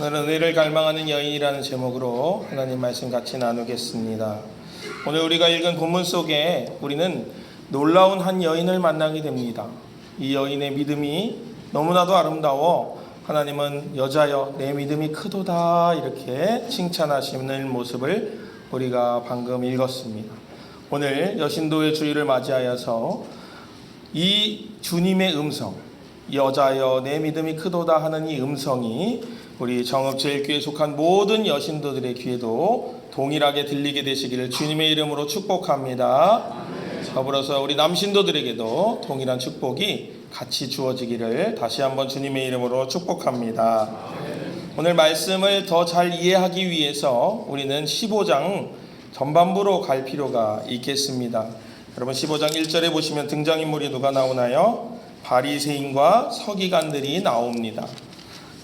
오늘은 은혜를 갈망하는 여인이라는 제목으로 하나님 말씀 같이 나누겠습니다. 오늘 우리가 읽은 본문 속에 우리는 놀라운 한 여인을 만나게 됩니다. 이 여인의 믿음이 너무나도 아름다워 하나님은 여자여 내 믿음이 크도다 이렇게 칭찬하시는 모습을 우리가 방금 읽었습니다. 오늘 여신도의 주일을 맞이하여서 이 주님의 음성, 여자여 내 믿음이 크도다 하는 이 음성이 우리 정읍제일교에 속한 모든 여신도들의 귀에도 동일하게 들리게 되시기를 주님의 이름으로 축복합니다. 더불어서 우리 남신도들에게도 동일한 축복이 같이 주어지기를 다시 한번 주님의 이름으로 축복합니다. 오늘 말씀을 더 잘 이해하기 위해서 우리는 15장 전반부로 갈 필요가 있겠습니다. 여러분 15장 1절에 보시면 등장인물이 누가 나오나요? 바리새인과 서기관들이 나옵니다.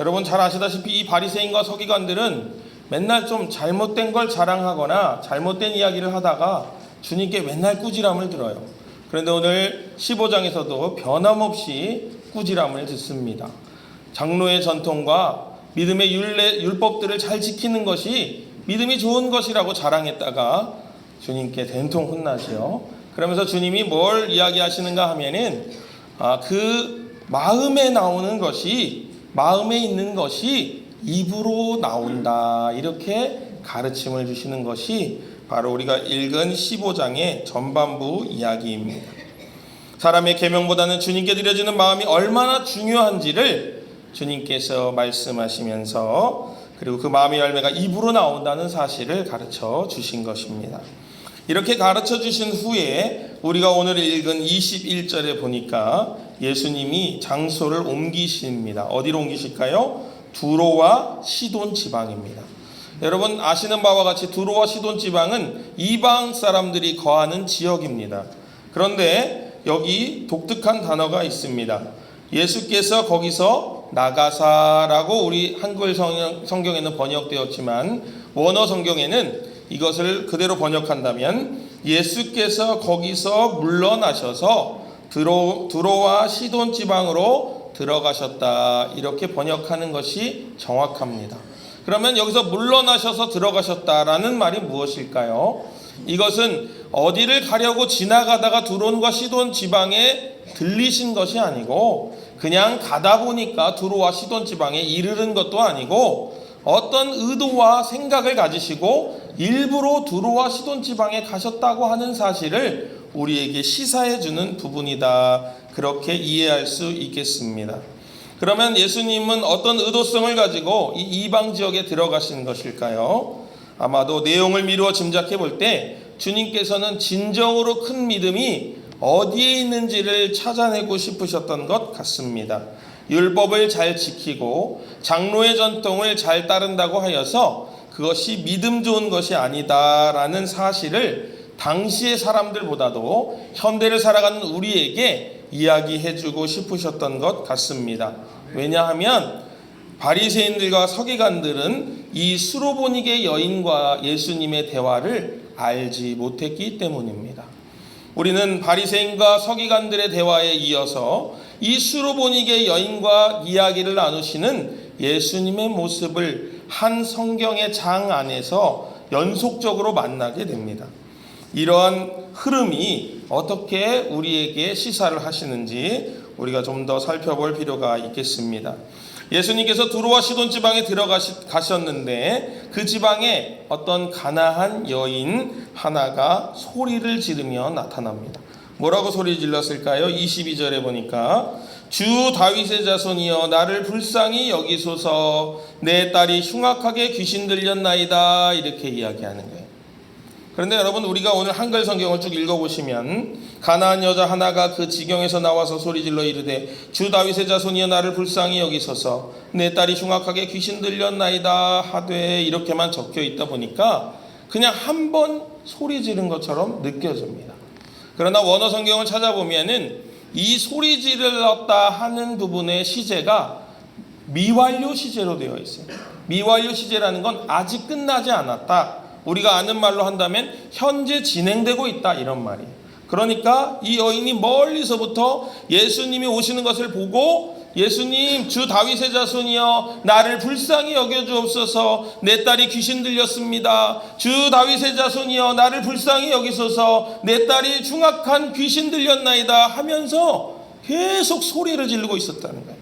여러분 잘 아시다시피 이 바리새인과 서기관들은 맨날 좀 잘못된 걸 자랑하거나 잘못된 이야기를 하다가 주님께 맨날 꾸지람을 들어요. 그런데 오늘 15장에서도 변함없이 꾸지람을 듣습니다. 장로의 전통과 믿음의 율례, 율법들을 잘 지키는 것이 믿음이 좋은 것이라고 자랑했다가 주님께 된통 혼나죠. 그러면서 주님이 뭘 이야기하시는가 하면은 아, 그 마음에 나오는 것이 마음에 있는 것이 입으로 나온다. 이렇게 가르침을 주시는 것이 바로 우리가 읽은 15장의 전반부 이야기입니다. 사람의 계명보다는 주님께 드려지는 마음이 얼마나 중요한지를 주님께서 말씀하시면서 그리고 그 마음의 열매가 입으로 나온다는 사실을 가르쳐 주신 것입니다. 이렇게 가르쳐 주신 후에 우리가 오늘 읽은 21절에 보니까 예수님이 장소를 옮기십니다. 어디로 옮기실까요? 두로와 시돈 지방입니다. 여러분 아시는 바와 같이 두로와 시돈 지방은 이방 사람들이 거하는 지역입니다. 그런데 여기 독특한 단어가 있습니다. 예수께서 거기서 나가사라고 우리 한글 성경, 성경에는 번역되었지만 원어 성경에는 이것을 그대로 번역한다면 예수께서 거기서 물러나셔서 드로, 드로와 시돈 지방으로 들어가셨다 이렇게 번역하는 것이 정확합니다. 그러면 여기서 물러나셔서 들어가셨다라는 말이 무엇일까요? 이것은 어디를 가려고 지나가다가 두론과 시돈 지방에 들리신 것이 아니고 그냥 가다 보니까 두로와 시돈 지방에 이르는 것도 아니고 어떤 의도와 생각을 가지시고 일부러 두로와 시돈 지방에 가셨다고 하는 사실을 우리에게 시사해 주는 부분이다. 그렇게 이해할 수 있겠습니다. 그러면 예수님은 어떤 의도성을 가지고 이 이방 지역에 들어가신 것일까요? 아마도 내용을 미루어 짐작해 볼 때 주님께서는 진정으로 큰 믿음이 어디에 있는지를 찾아내고 싶으셨던 것 같습니다. 율법을 잘 지키고 장로의 전통을 잘 따른다고 하여서 그것이 믿음 좋은 것이 아니다라는 사실을 당시의 사람들보다도 현대를 살아가는 우리에게 이야기해주고 싶으셨던 것 같습니다. 왜냐하면 바리새인들과 서기관들은 이 수로보닉의 여인과 예수님의 대화를 알지 못했기 때문입니다. 우리는 바리새인과 서기관들의 대화에 이어서 이 수로보닉의 여인과 이야기를 나누시는 예수님의 모습을 한 성경의 장 안에서 연속적으로 만나게 됩니다. 이러한 흐름이 어떻게 우리에게 시사를 하시는지 우리가 좀 더 살펴볼 필요가 있겠습니다. 예수님께서 두로와 시돈 지방에 들어가셨는데 그 지방에 어떤 가나한 여인 하나가 소리를 지르며 나타납니다. 뭐라고 소리 질렀을까요? 22절에 보니까 주 다윗의 자손이여 나를 불쌍히 여기소서 내 딸이 흉악하게 귀신 들렸나이다 이렇게 이야기하는 거예요. 그런데 여러분 우리가 오늘 한글 성경을 쭉 읽어보시면 가나안 여자 하나가 그 지경에서 나와서 소리질러 이르되 주 다윗의 자손이여 나를 불쌍히 여기소서 내 딸이 흉악하게 귀신 들렸나이다 하되 이렇게만 적혀 있다 보니까 그냥 한 번 소리 지른 것처럼 느껴집니다. 그러나 원어 성경을 찾아보면은 이 소리 질렀다 하는 부분의 시제가 미완료 시제로 되어 있어요. 미완료 시제라는 건 아직 끝나지 않았다. 우리가 아는 말로 한다면 현재 진행되고 있다 이런 말이에요. 그러니까 이 여인이 멀리서부터 예수님이 오시는 것을 보고 예수님 주 다윗의 자손이여 나를 불쌍히 여겨 주옵소서 내 딸이 귀신 들렸습니다. 주 다윗의 자손이여 나를 불쌍히 여기소서 내 딸이 중악한 귀신 들렸나이다 하면서 계속 소리를 지르고 있었다는 거예요.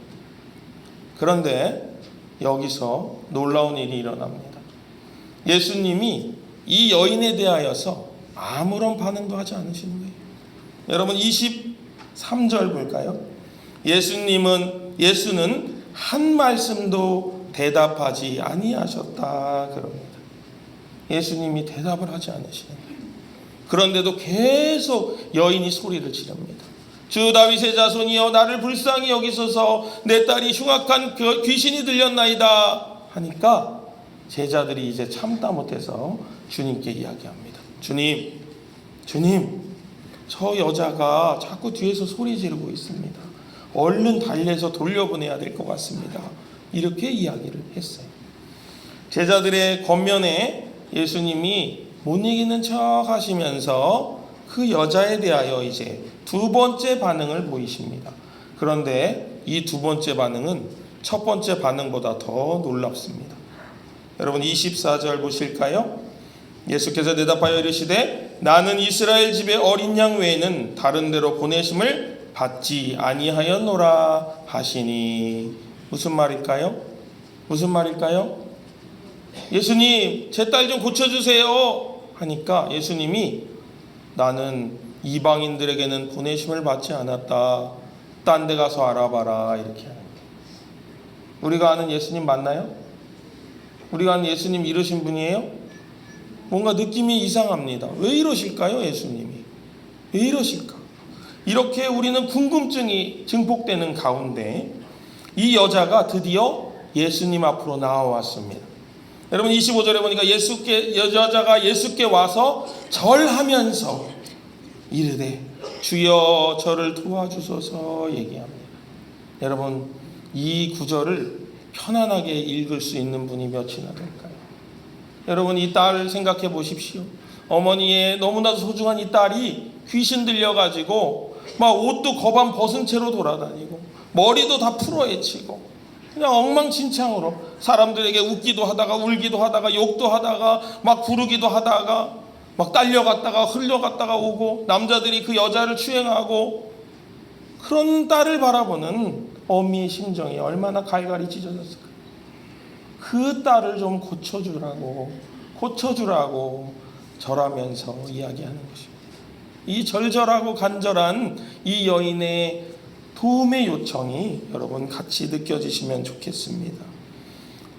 그런데 여기서 놀라운 일이 일어납니다. 예수님이 이 여인에 대하여서 아무런 반응도 하지 않으시는 거예요. 여러분 23절 볼까요? 예수님은 예수는 한 말씀도 대답하지 아니하셨다 그럽니다. 예수님이 대답을 하지 않으시는 거예요. 그런데도 계속 여인이 소리를 지릅니다. 주 다윗의 자손이여 나를 불쌍히 여기소서 내 딸이 흉악한 그 귀신이 들렸나이다 하니까 제자들이 이제 참다 못해서 주님께 이야기합니다. 주님, 주님, 저 여자가 자꾸 뒤에서 소리 지르고 있습니다. 얼른 달래서 돌려보내야 될 것 같습니다. 이렇게 이야기를 했어요. 제자들의 겉면에 예수님이 못 이기는 척 하시면서 그 여자에 대하여 이제 두 번째 반응을 보이십니다. 그런데 이 두 번째 반응은 첫 번째 반응보다 더 놀랍습니다. 여러분 24절 보실까요? 예수께서 대답하여 이르시되 나는 이스라엘 집의 어린 양 외에는 다른 데로 보내심을 받지 아니하였노라 하시니 무슨 말일까요? 무슨 말일까요? 예수님 제 딸 좀 고쳐주세요 하니까 예수님이 나는 이방인들에게는 보내심을 받지 않았다 딴 데 가서 알아봐라 이렇게 하는 거예요 우리가 아는 예수님 맞나요? 우리가 아는 예수님 이러신 분이에요? 뭔가 느낌이 이상합니다 왜 이러실까요 예수님이 왜 이러실까 이렇게 우리는 궁금증이 증폭되는 가운데 이 여자가 드디어 예수님 앞으로 나와왔습니다. 여러분 25절에 보니까 예수께 여자가 예수께 와서 절하면서 이르되 주여 저를 도와주소서 얘기합니다. 여러분 이 구절을 편안하게 읽을 수 있는 분이 몇이나 될까요? 여러분 이 딸을 생각해 보십시오. 어머니의 너무나도 소중한 이 딸이 귀신 들려가지고 막 옷도 거반 벗은 채로 돌아다니고 머리도 다 풀어헤치고 그냥 엉망진창으로 사람들에게 웃기도 하다가 울기도 하다가 욕도 하다가 막 부르기도 하다가 막 딸려갔다가 흘려갔다가 오고 남자들이 그 여자를 추행하고 그런 딸을 바라보는 어미의 심정이 얼마나 갈갈이 찢어졌을까. 그 딸을 좀 고쳐주라고 고쳐주라고 절하면서 이야기하는 것입니다. 이 절절하고 간절한 이 여인의 도움의 요청이 여러분 같이 느껴지시면 좋겠습니다.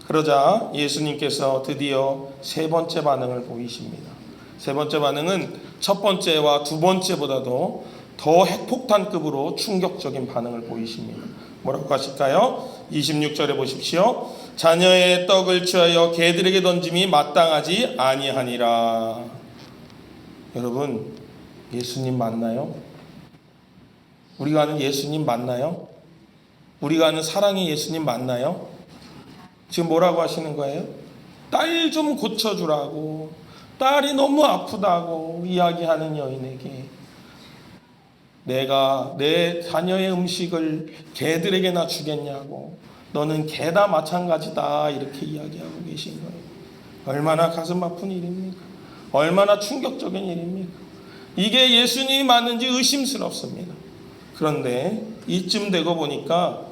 그러자 예수님께서 드디어 세 번째 반응을 보이십니다. 세 번째 반응은 첫 번째와 두 번째보다도 더 핵폭탄급으로 충격적인 반응을 보이십니다. 뭐라고 하실까요? 26절에 보십시오. 자녀의 떡을 취하여 개들에게 던짐이 마땅하지 아니하니라. 여러분, 예수님 맞나요? 우리가 아는 예수님 맞나요? 우리가 아는 사랑의 예수님 맞나요? 지금 뭐라고 하시는 거예요? 딸 좀 고쳐주라고, 딸이 너무 아프다고 이야기하는 여인에게 내가 내 자녀의 음식을 개들에게나 주겠냐고, 너는 개다 마찬가지다 이렇게 이야기하고 계신 거예요. 얼마나 가슴 아픈 일입니까? 얼마나 충격적인 일입니까? 이게 예수님이 맞는지 의심스럽습니다. 그런데 이쯤 되고 보니까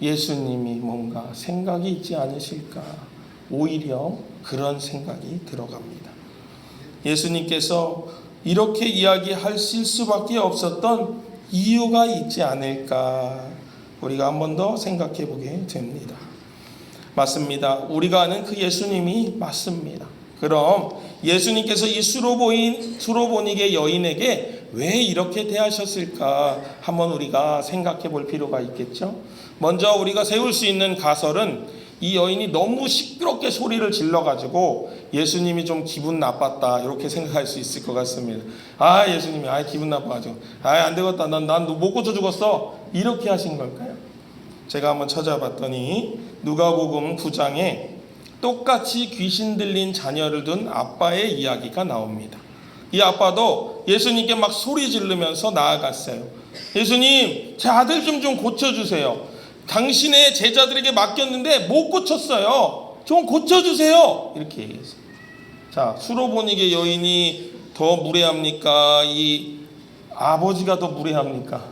예수님이 뭔가 생각이 있지 않으실까 오히려 그런 생각이 들어갑니다. 예수님께서 이렇게 이야기하실 수밖에 없었던 이유가 있지 않을까 우리가 한 번 더 생각해 보게 됩니다. 맞습니다. 우리가 아는 그 예수님이 맞습니다. 그럼 예수님께서 이 수로보인 수로보닉의 여인에게 왜 이렇게 대하셨을까 한번 우리가 생각해 볼 필요가 있겠죠. 먼저 우리가 세울 수 있는 가설은 이 여인이 너무 시끄럽게 소리를 질러 가지고 예수님이 좀 기분 나빴다 이렇게 생각할 수 있을 것 같습니다. 아 예수님이 아 기분 나빠가지고 아안 되겠다 난난못 고쳐 죽었어 이렇게 하신 걸까요? 제가 한번 찾아봤더니 누가복음 9장에 똑같이 귀신 들린 자녀를 둔 아빠의 이야기가 나옵니다. 이 아빠도 예수님께 막 소리 지르면서 나아갔어요. 예수님, 제 아들 좀 좀 고쳐주세요. 당신의 제자들에게 맡겼는데 못 고쳤어요. 좀 고쳐주세요. 이렇게 얘기했어요. 자, 수로보니게 여인이 더 무례합니까? 이 아버지가 더 무례합니까?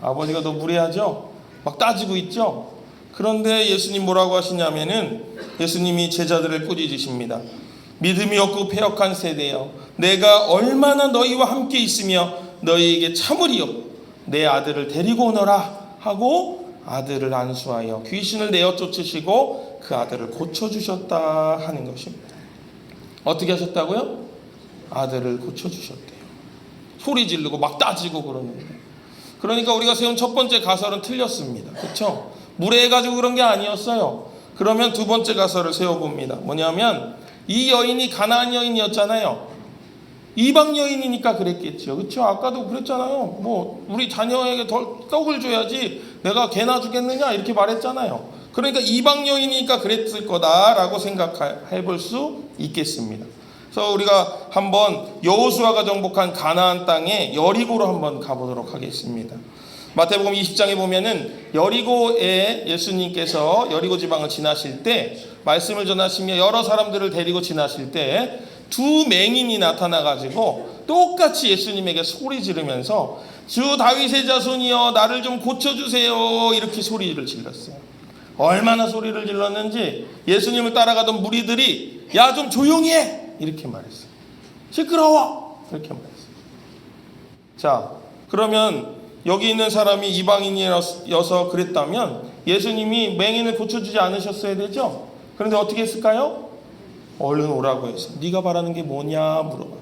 아버지가 더 무례하죠? 막 따지고 있죠? 그런데 예수님 뭐라고 하시냐면은 예수님이 제자들을 꾸짖으십니다. 믿음이 없고 패역한 세대여 내가 얼마나 너희와 함께 있으며 너희에게 참으리요 내 아들을 데리고 오너라 하고 아들을 안수하여 귀신을 내어 쫓으시고 그 아들을 고쳐 주셨다 하는 것입니다. 어떻게 하셨다고요? 아들을 고쳐 주셨대요. 소리 지르고 막 따지고 그러는데. 그러니까 우리가 세운 첫 번째 가설은 틀렸습니다. 그렇죠? 무례해가지고 그런 게 아니었어요. 그러면 두 번째 가설을 세워봅니다. 뭐냐면 이 여인이 가나안 여인이었잖아요. 이방 여인이니까 그랬겠죠. 그렇죠? 아까도 그랬잖아요. 뭐 우리 자녀에게 더 떡을 줘야지 내가 개나 주겠느냐 이렇게 말했잖아요. 그러니까 이방 여인이니까 그랬을 거다라고 생각해 볼 수 있겠습니다. 그래서 우리가 한번 여호수아가 정복한 가나안 땅에 여리고로 한번 가보도록 하겠습니다. 마태복음 20장에 보면은 여리고에 예수님께서 여리고 지방을 지나실 때 말씀을 전하시며 여러 사람들을 데리고 지나실 때 두 맹인이 나타나 가지고 똑같이 예수님에게 소리 지르면서 주 다윗의 자손이여 나를 좀 고쳐 주세요 이렇게 소리를 질렀어요. 얼마나 소리를 질렀는지 예수님을 따라가던 무리들이 야 좀 조용히 해 이렇게 말했어요. 시끄러워 이렇게 말했어요. 자 그러면 여기 있는 사람이 이방인이어서 그랬다면 예수님이 맹인을 고쳐주지 않으셨어야 되죠. 그런데 어떻게 했을까요? 얼른 오라고 해서 네가 바라는 게 뭐냐 물어봐.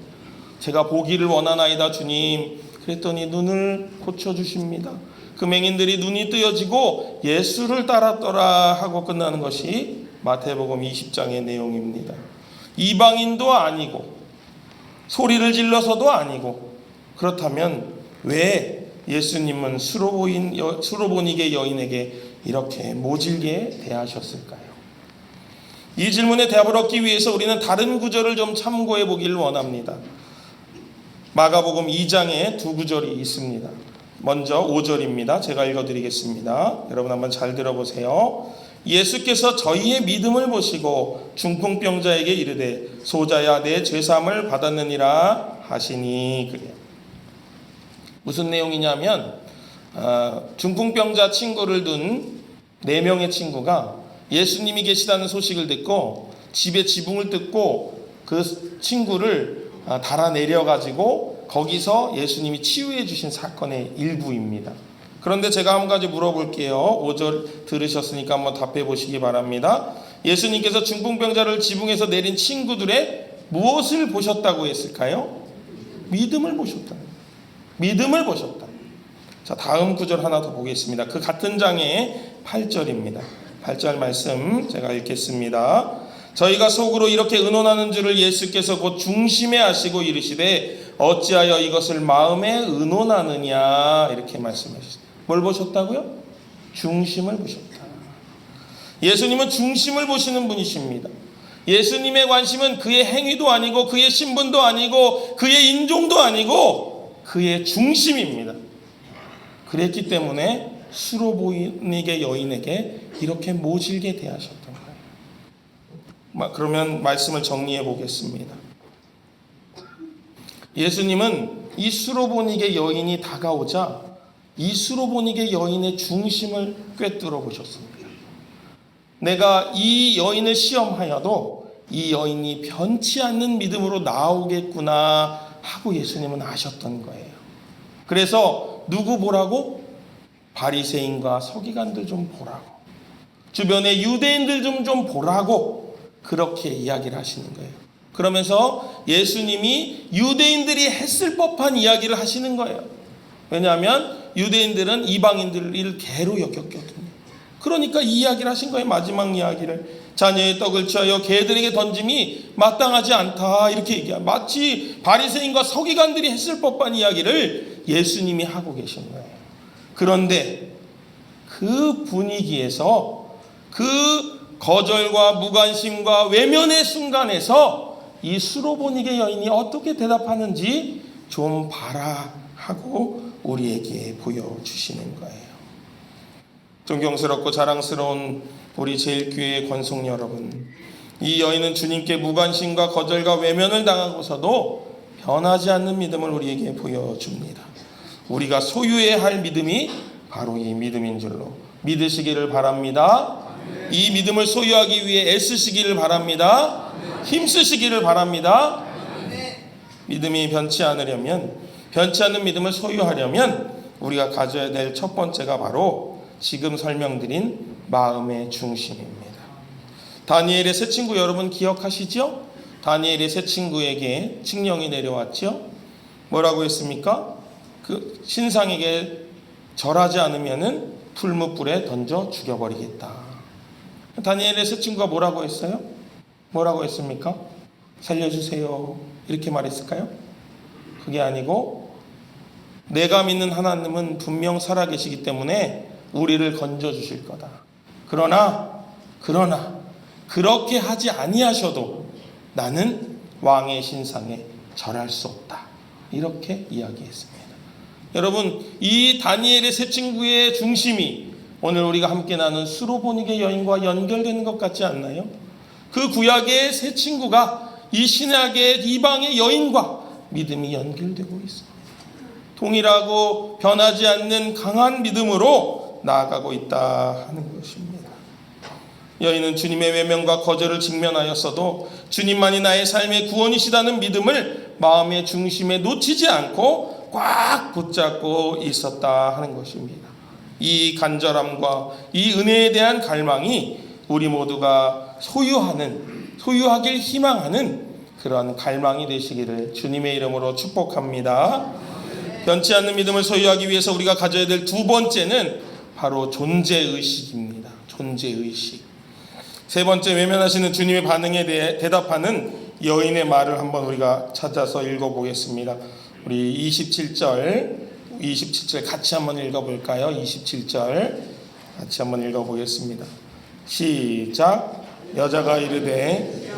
제가 보기를 원하나이다 주님. 그랬더니 눈을 고쳐 주십니다. 그 맹인들이 눈이 뜨여지고 예수를 따랐더라 하고 끝나는 것이 마태복음 20장의 내용입니다. 이방인도 아니고 소리를 질러서도 아니고 그렇다면 왜 예수님은 수로보인 수로보니게 여인에게 이렇게 모질게 대하셨을까요? 이 질문에 답을 얻기 위해서 우리는 다른 구절을 좀 참고해 보기를 원합니다. 마가복음 2장에 두 구절이 있습니다. 먼저 5절입니다. 제가 읽어 드리겠습니다. 여러분 한번 잘 들어보세요. 예수께서 저희의 믿음을 보시고 중풍병자에게 이르되 소자야 내 죄사함을 받았느니라 하시니 그래요. 무슨 내용이냐면 어, 중풍병자 친구를 둔 네 명의 친구가 예수님이 계시다는 소식을 듣고 집에 지붕을 뜯고 그 친구를 아, 달아내려 가지고 거기서 예수님이 치유해 주신 사건의 일부입니다. 그런데 제가 한 가지 물어볼게요. 5절 들으셨으니까 한번 답해 보시기 바랍니다. 예수님께서 중풍병자를 지붕에서 내린 친구들의 무엇을 보셨다고 했을까요? 믿음을 보셨다. 믿음을 보셨다. 자, 다음 구절 하나 더 보겠습니다. 그 같은 장의 8절입니다. 8절 말씀 제가 읽겠습니다. 저희가 속으로 이렇게 의논하는 줄을 예수께서 곧 중심에 하시고 이르시되 어찌하여 이것을 마음에 의논하느냐 이렇게 말씀하셨습니다. 뭘 보셨다고요? 중심을 보셨다. 예수님은 중심을 보시는 분이십니다. 예수님의 관심은 그의 행위도 아니고 그의 신분도 아니고 그의 인종도 아니고 그의 중심입니다. 그랬기 때문에 수로 보이게 여인에게 이렇게 모질게 대하셨던 거예요. 그러면 말씀을 정리해 보겠습니다. 예수님은 이 수로보니게 여인이 다가오자 이 수로보니게 여인의 중심을 꿰뚫어 보셨습니다. 내가 이 여인을 시험하여도 이 여인이 변치 않는 믿음으로 나오겠구나 하고 예수님은 아셨던 거예요. 그래서 누구 보라고? 바리새인과 서기관들 좀 보라고. 주변의 유대인들 좀 좀 보라고 그렇게 이야기를 하시는 거예요. 그러면서 예수님이 유대인들이 했을 법한 이야기를 하시는 거예요. 왜냐하면 유대인들은 이방인들을 개로 여겼거든요. 그러니까 이 이야기를 하신 거예요. 마지막 이야기를. 자녀의 떡을 취하여 개들에게 던짐이 마땅하지 않다. 이렇게 얘기해요. 마치 바리새인과 서기관들이 했을 법한 이야기를 예수님이 하고 계신 거예요. 그런데 그 분위기에서 그 거절과 무관심과 외면의 순간에서 이 수로보니게 여인이 어떻게 대답하는지 좀 봐라 하고 우리에게 보여주시는 거예요. 존경스럽고 자랑스러운 우리 제일교회의 권속 여러분. 이 여인은 주님께 무관심과 거절과 외면을 당하고서도 변하지 않는 믿음을 우리에게 보여줍니다. 우리가 소유해야 할 믿음이 바로 이 믿음인 줄로 믿으시기를 바랍니다. 이 믿음을 소유하기 위해 애쓰시기를 바랍니다. 힘쓰시기를 바랍니다. 믿음이 변치 않으려면 변치 않는 믿음을 소유하려면 우리가 가져야 될 첫 번째가 바로 지금 설명드린 마음의 중심입니다. 다니엘의 새 친구 여러분 기억하시죠? 다니엘의 새 친구에게 칙령이 내려왔죠. 뭐라고 했습니까? 그 신상에게 절하지 않으면은 풀무불에 던져 죽여버리겠다. 다니엘의 새 친구가 뭐라고 했어요? 뭐라고 했습니까? 살려주세요. 이렇게 말했을까요? 그게 아니고 내가 믿는 하나님은 분명 살아계시기 때문에 우리를 건져 주실 거다. 그러나 그러나 그렇게 하지 아니하셔도 나는 왕의 신상에 절할 수 없다. 이렇게 이야기했습니다. 여러분, 이 다니엘의 새 친구의 중심이 오늘 우리가 함께 나눈 수로보니게 여인과 연결되는 것 같지 않나요? 그 구약의 새 친구가 이 신약의 이방의 여인과 믿음이 연결되고 있습니다. 동일하고 변하지 않는 강한 믿음으로 나아가고 있다 하는 것입니다. 여인은 주님의 외면과 거절을 직면하였어도 주님만이 나의 삶의 구원이시다는 믿음을 마음의 중심에 놓치지 않고 꽉 붙잡고 있었다 하는 것입니다. 이 간절함과 이 은혜에 대한 갈망이 우리 모두가 소유하는 소유하길 희망하는 그러한 갈망이 되시기를 주님의 이름으로 축복합니다. 변치 않는 믿음을 소유하기 위해서 우리가 가져야 될 두 번째는 바로 존재 의식입니다. 존재 의식. 세 번째 외면하시는 주님의 반응에 대해 대답하는 여인의 말을 한번 우리가 찾아서 읽어보겠습니다. 우리 27절, 27절 같이 한번 읽어볼까요? 27절 같이 한번 읽어보겠습니다. 시작. 여자가 이르되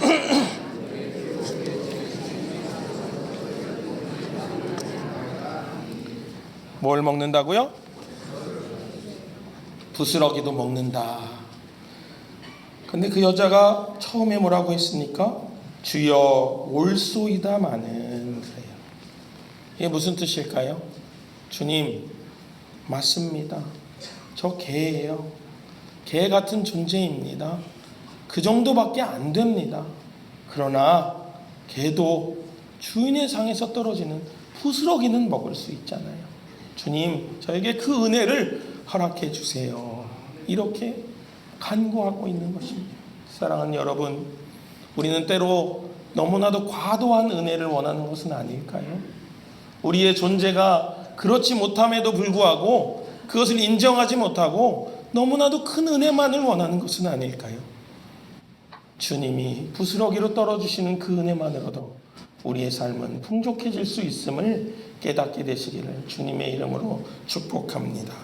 뭘 먹는다고요? 부스러기도 먹는다. 근데 그 여자가 처음에 뭐라고 했습니까? 주여 올소이다마는. 이게 무슨 뜻일까요? 주님 맞습니다. 저 개예요. 개 같은 존재입니다. 그 정도밖에 안 됩니다. 그러나 개도 주인의 상에서 떨어지는 부스러기는 먹을 수 있잖아요. 주님, 저에게 그 은혜를 허락해 주세요. 이렇게 간구하고 있는 것입니다. 사랑하는 여러분, 우리는 때로 너무나도 과도한 은혜를 원하는 것은 아닐까요? 우리의 존재가 그렇지 못함에도 불구하고 그것을 인정하지 못하고 너무나도 큰 은혜만을 원하는 것은 아닐까요? 주님이 부스러기로 떨어주시는 그 은혜만으로도 우리의 삶은 풍족해질 수 있음을 깨닫게 되시기를 주님의 이름으로 축복합니다.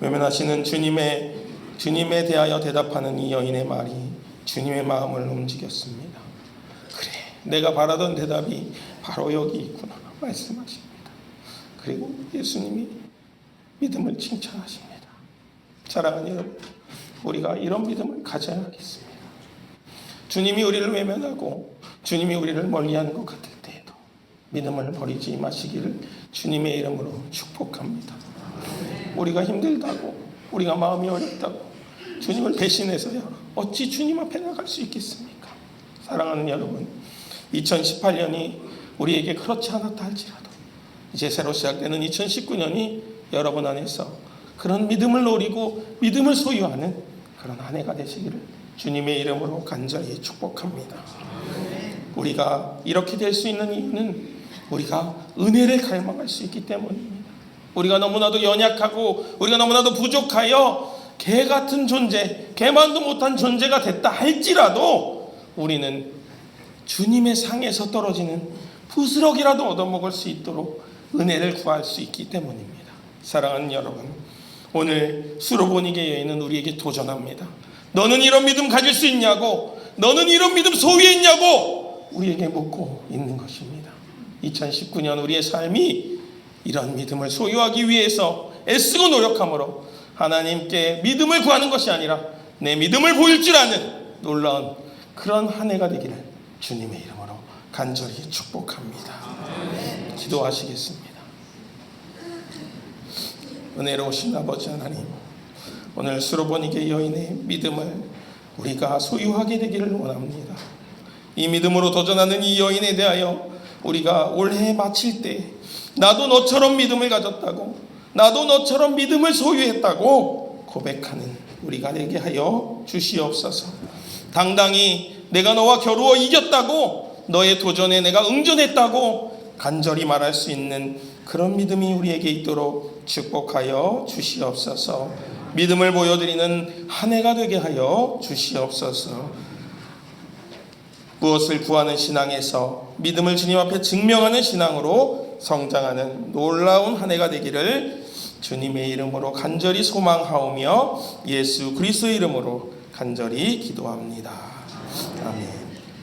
외면하시는 주님의 주님에 대하여 대답하는 이 여인의 말이 주님의 마음을 움직였습니다. 그래, 내가 바라던 대답이 바로 여기 있구나 말씀하십니다. 그리고 예수님이 믿음을 칭찬하십니다. 사랑하는 여러분, 우리가 이런 믿음을 가져야 하겠습니다. 주님이 우리를 외면하고 주님이 우리를 멀리하는 것 같을 때에도 믿음을 버리지 마시기를 주님의 이름으로 축복합니다. 우리가 힘들다고 우리가 마음이 어렵다고 주님을 배신해서야 어찌 주님 앞에 나갈 수 있겠습니까? 사랑하는 여러분, 2018년이 우리에게 그렇지 않았다 할지라도 이제 새로 시작되는 2019년이 여러분 안에서 그런 믿음을 노리고 믿음을 소유하는 그런 한 해가 되시기를 주님의 이름으로 간절히 축복합니다. 우리가 이렇게 될 수 있는 이유는 우리가 은혜를 갈망할 수 있기 때문입니다. 우리가 너무나도 연약하고 우리가 너무나도 부족하여 개 같은 존재, 개만도 못한 존재가 됐다 할지라도 우리는 주님의 상에서 떨어지는 부스럭이라도 얻어먹을 수 있도록 은혜를 구할 수 있기 때문입니다. 사랑하는 여러분, 오늘 수로보니게 여인은 우리에게 도전합니다. 너는 이런 믿음 가질 수 있냐고, 너는 이런 믿음 소유했냐고 우리에게 묻고 있는 것입니다. 2019년 우리의 삶이 이런 믿음을 소유하기 위해서 애쓰고 노력함으로 하나님께 믿음을 구하는 것이 아니라 내 믿음을 보일 줄 아는 놀라운 그런 한 해가 되기를 주님의 이름으로 간절히 축복합니다. 기도하시겠습니다. 은혜로우신 아버지 하나님, 오늘 수로보니게 여인의 믿음을 우리가 소유하게 되기를 원합니다. 이 믿음으로 도전하는 이 여인에 대하여 우리가 올해 마칠 때 나도 너처럼 믿음을 가졌다고 나도 너처럼 믿음을 소유했다고 고백하는 우리가 되게 하여 주시옵소서. 당당히 내가 너와 겨루어 이겼다고 너의 도전에 내가 응전했다고 간절히 말할 수 있는 그런 믿음이 우리에게 있도록 축복하여 주시옵소서. 믿음을 보여드리는 한 해가 되게 하여 주시옵소서. 무엇을 구하는 신앙에서 믿음을 주님 앞에 증명하는 신앙으로 성장하는 놀라운 한 해가 되기를 주님의 이름으로 간절히 소망하오며 예수 그리스도의 이름으로 간절히 기도합니다. 아멘.